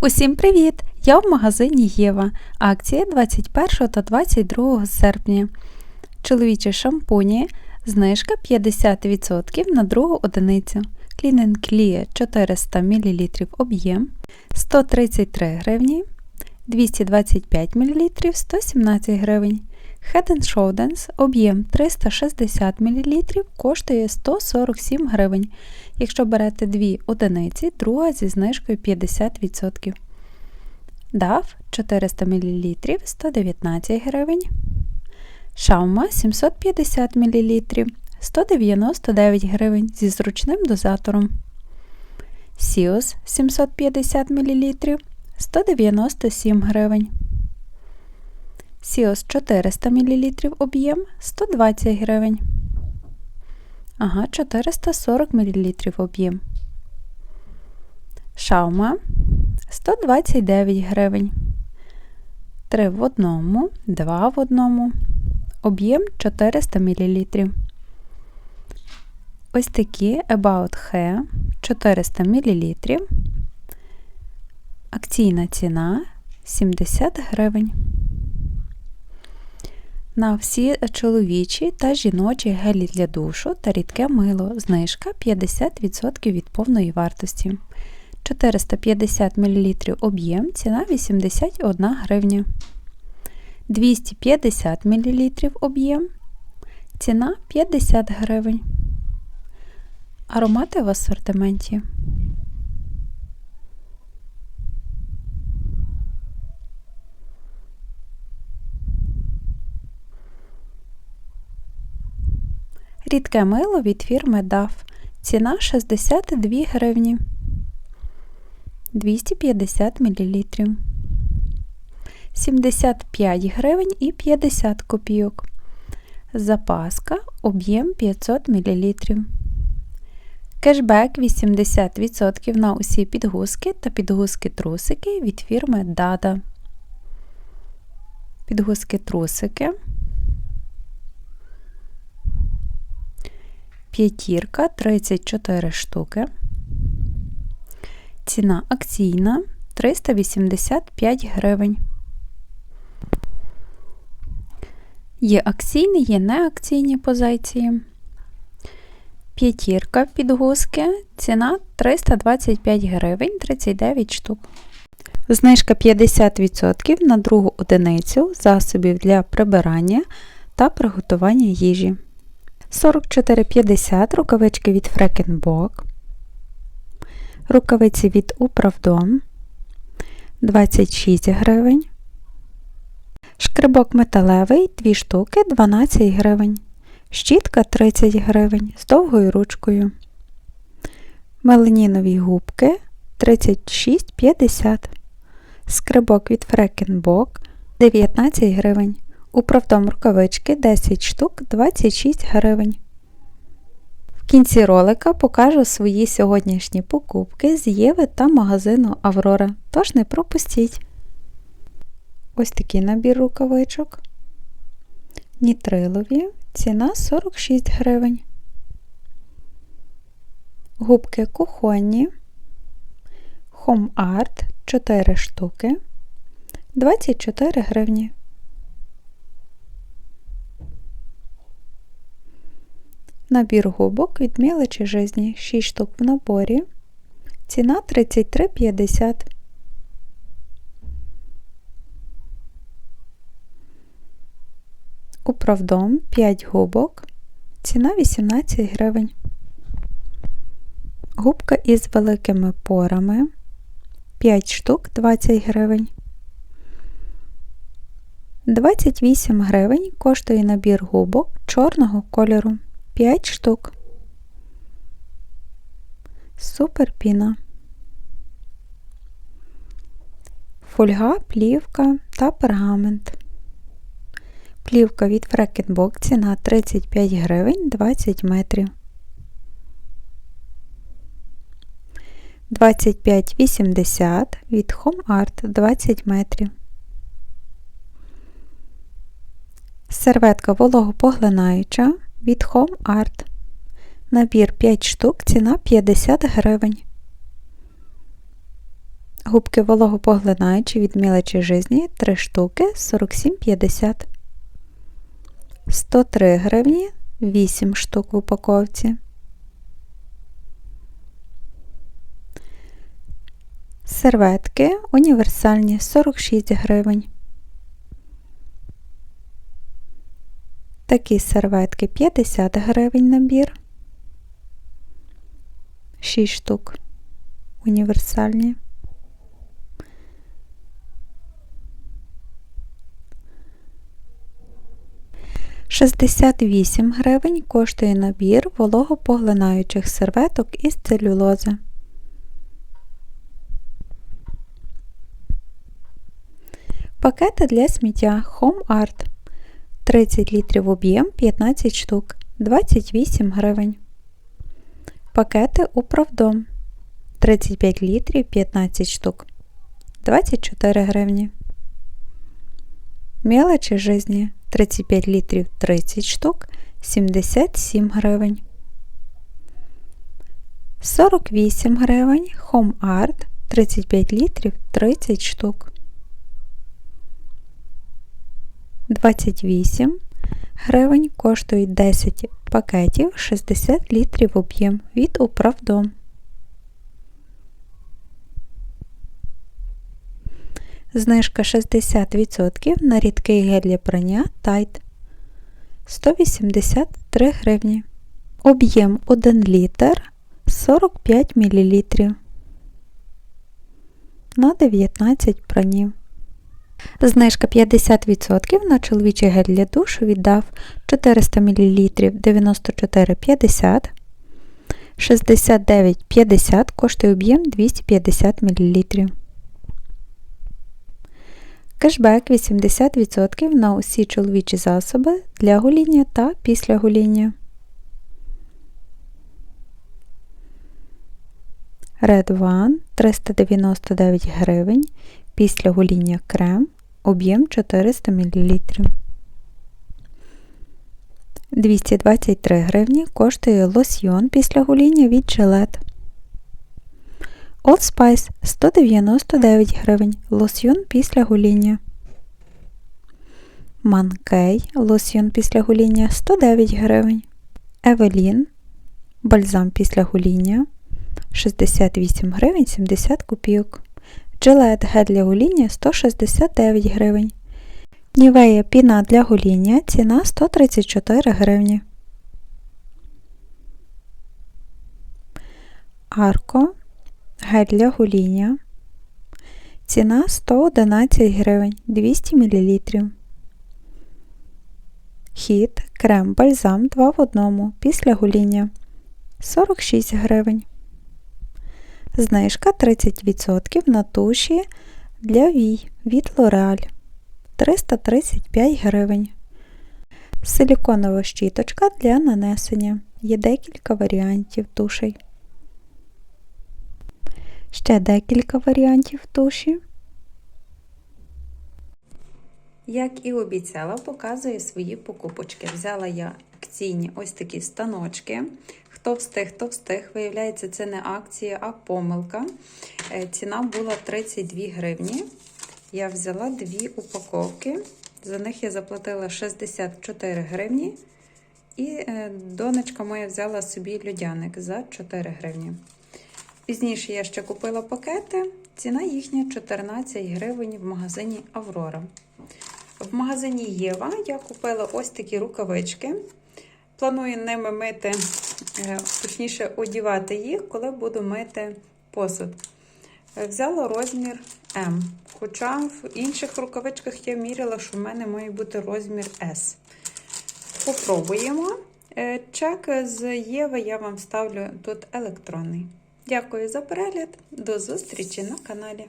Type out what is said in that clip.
Усім привіт! Я в магазині Єва. Акція 21 та 22 серпня. Чоловічі шампуні. Знижка 50% на другу одиницю. Clean Clear 400 мл об'єм 133 гривні, 225 мл 117 гривень. Head Shoulders об'єм 360 мл коштує 147 гривень. Якщо берете дві одиниці, друга зі знижкою 50%. DAF 400 мл 119 гривень. Шаума 750 мл 199 гривень зі зручним дозатором. Сіос 750 мл 197 гривень. Сіос 400 мл об'єм 120 гривень. Ага, 440 мл об'єм. Шаума 129 гривень. 3 в одному, 2 в одному. Об'єм 400 мл. Ось такі About Hair 400 мл. Акційна ціна 70 гривень. На всі чоловічі та жіночі гелі для душу та рідке мило. Знижка 50% від повної вартості. 450 мл об'єм, ціна 81 гривня. 250 мл об'єм, ціна 50 гривень. Аромати в асортименті. Рідке мило від фірми DAF. Ціна 62 гривні. 250 мл. 75 гривень і 50 копійок. Запаска об'єм 500 мл. Кешбек 80% на усі підгузки та підгузки-трусики від фірми Dada. Підгузки-трусики. П'ятірка 34 штуки. Ціна акційна 385 гривень. Є акційні, є неакційні позиції. П'ятірка підгузки. Ціна 325 гривень 39 штук. Знижка 50% на другу одиницю засобів для прибирання та приготування їжі. 44,50 рукавички від Фрекенбок. Рукавиці від Управдом 26 гривень. Шкрибок металевий 2 штуки 12 гривень. Щітка 30 гривень з довгою ручкою. Меленінові губки 36,50. Скрибок від Фрекенбок 19 гривень. Управдом рукавички 10 штук 26 гривень. В кінці ролика покажу свої сьогоднішні покупки з Єви та магазину Аврора, тож не пропустіть. Ось такий набір рукавичок. Нітрилові. Ціна 46 гривень. Губки кухонні. Home Art 4 штуки. 24 гривні. Набір губок від мелочі жизні 6 штук в наборі. Ціна 33,50. Управдом 5 губок. Ціна 18 гривень. Губка із великими порами 5 штук 20 гривень. 28 гривень коштує набір губок чорного кольору. 5 штук. Супер піна. Фольга, плівка та пергамент. Плівка від Фрекенбок ціна 35 гривень 20 метрів. 25,80 від Home Art 20 метрів. Серветка вологопоглинаюча від Home Art. Набір 5 штук, ціна 50 гривень. Губки вологопоглинаючі від мілочі жизні 3 штуки 47,50. 103 гривні 8 штук в упаковці. Серветки універсальні 46 гривень. Такі серветки 50 гривень набір. 6 штук. Універсальні. Шістдесят вісім гривень коштує набір вологопоглинаючих серветок із целюлози. Пакети для сміття Home Art 30 літрів об'єм 15 штук 28 гривень. Пакети Управдом 35 літрів 15 штук 24 гривні. Мелочі жизні 35 літрів 30 штук 77 гривень. 48 гривень Home Art 35 літрів 30 штук. 28 гривень коштують 10 пакетів 60 літрів об'єм від Управдом. Знижка 60% на рідкий гель для прання Tide 183 гривні. Об'єм 1 літр 45 мл на 19 пранів. Знижка 50% на чоловічий гель для душу віддав 400 мл 94,50 69,50 коштує об'єм 250 мл. Кешбек 80% на усі чоловічі засоби для гоління та після гоління. Red One 399 гривень. Після гоління крем. Об'єм 400 мл. 223 гривні коштує лосьйон після гоління від Gillette. Old Spice 199 гривень. Лосьйон після гоління. Манкей лосьйон після гоління 109 гривень. Евелін бальзам після гоління 68 гривень 70 копійок. Джилет гель для гоління 169 гривень. Нівея піна для гоління ціна 134 гривні. Арко гель для гоління. Ціна 111 гривень 200 мл. Хіт крем бальзам 2 в 1 після гоління 46 гривень. Знижка 30% на туші для вій від L'Oreal 335 гривень. Силіконова щіточка для нанесення. Є декілька варіантів тушей. Ще декілька варіантів туші. Як і обіцяла, показую свої покупочки. Взяла я акційні ось такі станочки. Хто встиг, хто встиг. Виявляється, це не акція, а помилка. Е, Ціна була 32 гривні. Я взяла дві упаковки. За них я заплатила 64 гривні. І е, донечка моя взяла собі льодяник за 4 гривні. Пізніше я ще купила пакети. Ціна їхня 14 гривень в магазині Аврора. В магазині Єва я купила ось такі рукавички. Планую ними мити, точніше, одівати їх, коли буду мити посуд. Е, Взяла розмір М. Хоча в інших рукавичках я міряла, що в мене має бути розмір S. Попробуємо. Е, Чек з Єви я вам ставлю тут електронний. Дякую за перегляд. До зустрічі на каналі.